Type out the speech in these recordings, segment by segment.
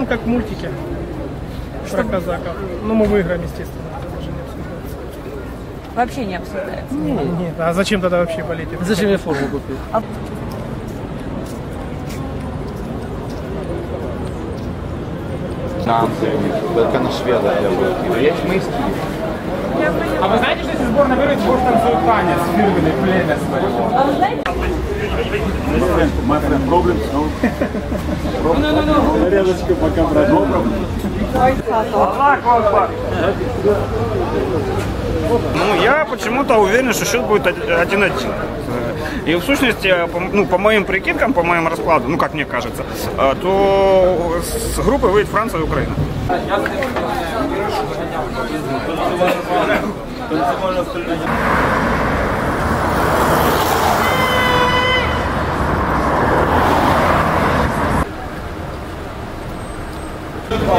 Полетим как в мультике про казаков. Ну, мы выиграем, естественно. даже не обсуждается. Вообще не обсуждается. Нет, а зачем тогда вообще полетим? Зачем я форму купил? Только на шведов я был. Есть мы из Киева. А вы знаете, что если сборная выиграет, Бош танцует танец фирменный племя своего? А вы знаете, Ну, я почему-то уверен, что счет будет 1-1. И в сущности, по, ну, по моим прикидкам, по моим раскладу, ну, как мне кажется, э, то с группы выйдет Франция и Украина.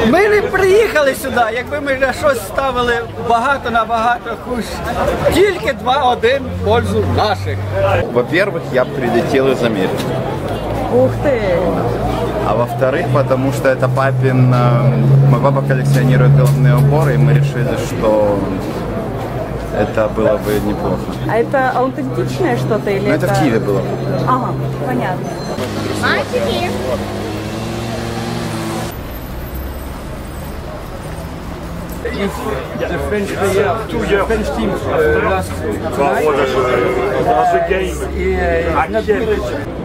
Ми не приїхали сюди, якби ми на щось ставили багато набагато хуш. Тільки 2-1 в пользу наших. Во-первых, я прилетел из Америки. ух ты, А во-вторых, потому что это папин... э, Мой папа коллекционирует головные уборы, и мы решили, что это было бы неплохо. а это аутентичное что-то или Но это в Киеве было. Ага, понятно. if the French player, two years. French team uh, last tonight, well, the, uh, the game, yeah, yeah,